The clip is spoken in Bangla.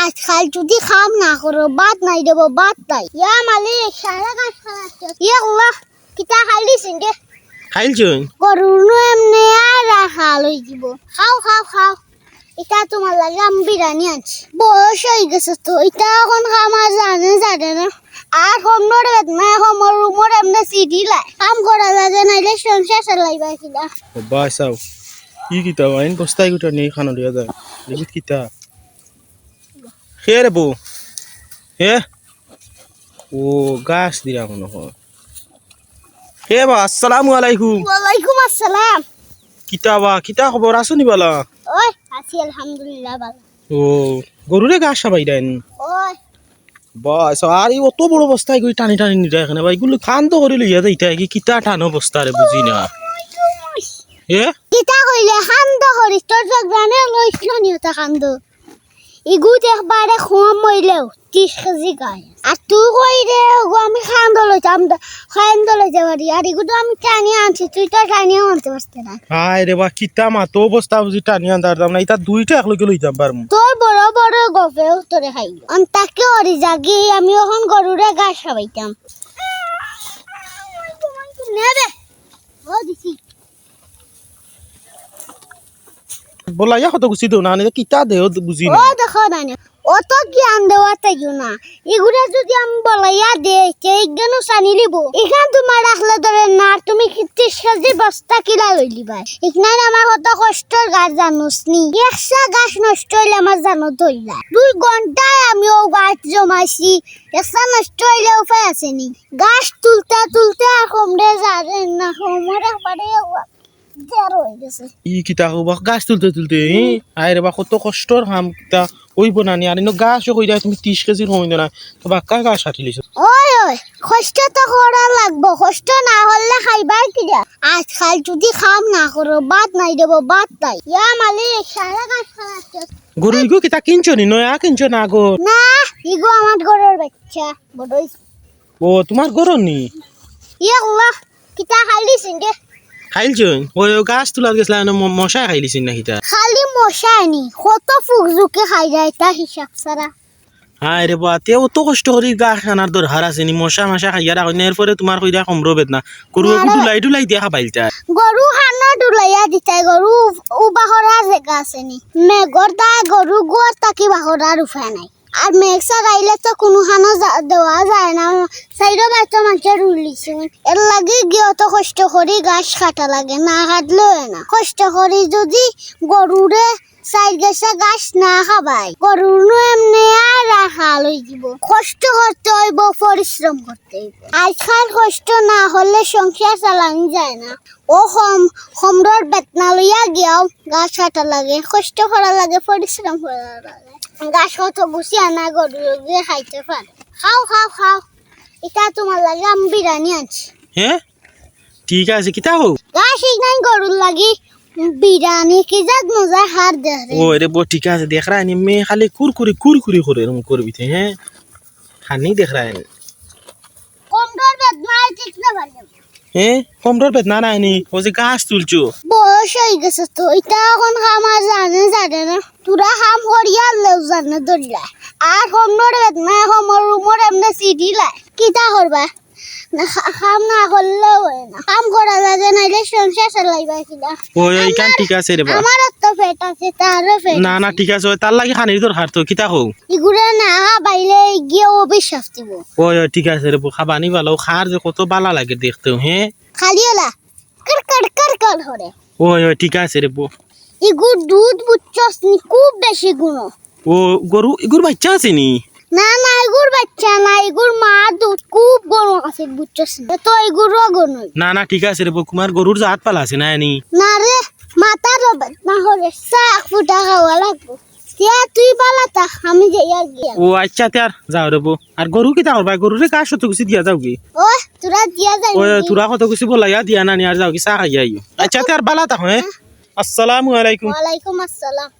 আজকাল যদি খাম না করো বাদ নাই দেব বাদ নাই। ইয়া মালিক সারা গাছ খাওয়াচ্ছে ইয়া আল্লাহ কিতা খালি সিঙ্গে খাইলছুন গরুনো এমনি আর রাখা লই দিব খাও খাও খাও। এটা তোমার লাগে আমি বিরিয়ানি আনছি। বয়স হয়ে গেছে তো এটা এখন খামা জানে জানে না। আর হোমর বেদনা হোমর রুমর এমনি সিডি লাই। কাম করা লাগে নাইলে সংসার চালাইবা কিলা বাবা চাও কি কিতা আইন বস্তাই গোটা নিয়ে খানো দিয়া যায় কিতা হে রে বউ। হে? ও গাছ দিয়া মনে হয়। হে বা আসসালামু আলাইকুম। ওয়ালাইকুম আসসালাম। কিতা বা কিতা খবর আছো নি বালা? ওই আছি আলহামদুলিল্লাহ ভালো। ও গরুরে গাছ সাবাই দেন ওই। বাস আর এই অত বড় গই টানি টানি নিতে এখানে। ভাই এগুলো খান তো করে লইয়া যাইতা কি কিতা টানো বস্তা রে বুঝি না। হে? কিতা কইলে খান্দ করি তোর জগদানে লইছিল নিয়তা খান্দ ইগুত একবারে খুয়াম মইলেও ত্রিশ কেজি গায়ে আর তুই কই রে ওগো আমি খান্দ লইতাম খান্দ লইতে পারি আর ইগুতো আমি টানি আনছি তুই তো টানিও আনতে পারতে না হায় রে বা কিতা মাতো বস্তা বুঝি টানি আনতাম না এটা দুইটা একলগে লইতাম পারমু তোর বড় বড় গপেও তোরে খাই। তাকে অরি জাগি আমি এখন গরুরে ঘাস খাবাইতাম নেবে ও দিছি। বলা ইয়া কত গুছি দেও না আনি কিতা দেও বুঝি ও না দেখো নানি অত জ্ঞান দেওয়া তাইও না এগুলা যদি আমি বলাইয়া দে এইখানে সানি লিব এখান তোমার রাখলে ধরে না তুমি ত্রিশ কেজি বস্তা কিলা লই লিবা এখানে আমার কত কষ্টর গাছ জানোস নি একশা গাছ নষ্ট হইলে আমার জানো ধরলা দুই ঘন্টায় আমি ও গাছ জমাইছি একশা নষ্ট হইলে উপায় আছে নি গাছ তুলতে তুলতে আর কমরে যাবে না হয়ে গেছে ই কিতা হবা? গাছ তুলতে তুলতে আয় রে বা কত কষ্টর কাম কিতা ওইব না নি? আর ইনো গাছ কই দেয় তুমি 30 কেজির হইন না। তো বাক্কা গাছ হাতি লিছো? ওই ওই কষ্ট তো করা লাগবো। কষ্ট না হলে খাইবার কি যা আজকাল যদি খাম না করো বাদ নাই দেবো বাদ নাই। ইয়া মালিক সারা গাছ খাওয়াচ্ছে গরু ইগো কিতা কিনছো নি? নয়া কিনছো না গো না ইগো আমার ঘরের বাচ্চা বড়ই ও তোমার গরু নি? ইয়া আল্লাহ কিতা খালি সিঙ্গে খাইলছুন ওই গাছ তুলার গেছলা মশা খাইলিছিন না কিতা খালি মশা আনি কত ফুক জুকে খাই যায় তা হিসাব সারা হায় রে বা তে অত কষ্ট করি গাছ খানার দর হার আছে নি? মশা মশা খাইয়া রাখো না? এরপরে তোমার কইরা কমরো বেদনা গরু না। ডুলাই ডুলাই দিয়া খাবাইলতা গরু হানা ডুলাইয়া দিতাই গরু উবাহরা জেগা আছে নি? মেঘর দা গরু গুয়ার তাকি বাহরার উপায় নাই। আর মেঘ সারাইলে তো কোনো হানো দেওয়া যায় না। সাইডো বাচ্চা মানুষের উল্লিছে এর লাগে গিয়ে অত কষ্ট করি গাছ কাটা লাগে, না কাটলেও হয় না। কষ্ট করি যদি গরুরে সাইড গেছে গাছ না খাবাই গরুনো এমনি আর রাখা লই দিব। কষ্ট করতে হইব পরিশ্রম করতে হইব। আজকাল কষ্ট না হলে সংসার চালানো যায় না। ও হম হমরর বেতনা লইয়া গিয়াও গাছ কাটা লাগে, কষ্ট করা লাগে পরিশ্রম করা লাগে। গাছ কত গুছি আনা গরু গিয়ে খাইতে পারে খাও খাও খাও এটা তোমার লাগে আমি বিরিয়ানি আনছি। হ্যাঁ ঠিক আছে কিতা হো? গাছ নাই গরুর লাগি বিরিয়ানি কি যাত মজা হার দেহরে ও রে বো ঠিক আছে দেখ রা নি মে খালি কুরকুরি কুরকুরি করে এরকম করবি তে হ্যাঁ খানি দেখ রা নি কমডর বেদনা ঠিক না পারে হ্যাঁ কমডর বেদ না নাই নি? ও যে গাছ তুলছো। বয়স হয়ে গেছে তো। এটা এখন খামা জানে জানে না। তোরা খাম করিয়া লেও জানে ধরলা। আর কমডর বেদনা সমর রুমর এমনি সিডি লাই। কিতা করবা? না খাম না করলেও হয় না। কাম করা লাগে নাইলে সংসার চালাইবা কিনা ও এইখান ঠিক আছে রে বা। আমারও তো পেট আছে তারও পেট না না ঠিক আছে। ওই তার লাগে খানির দরকার তো কিতা হো এগুলা না বাইলে গিয়ে অবিশ্বাস দিব। ও ঠিক আছে রে খাবানি ভালো খার যে কত বালা লাগে দেখতে হ্যাঁ খালি ওলা কর কর কর কর হরে। ও ঠিক আছে রে বো এগুর দুধ বুচ্চস নি খুব বেশি গুণ। ও গরু গরু বাচ্চা আছে নি? না না এগুর বাচ্চা না এগুর মা দুধ খুব গরম আছে বুচ্চস তো এগুরও গরম না না ঠিক আছে রে বো কুমার গরুর জাত পালা আছে না নি? না রে মাথা রবে না হলে শাক ফুটা খাওয়া লাগবো। তুই আমি ও আচ্ছা তার যাও রে আর গরু কিতা করবা গরুরে গাছ তো কিছু দিয়া যাও কি? ও তোরা দিয়া যাই ও তুরা কত কিছু বলাইয়া দিয়া না নি আর যাও কি চা খাইয়া আইও আচ্ছা তার আর তা হ্যাঁ আসসালামু আলাইকুম। আসসালাম।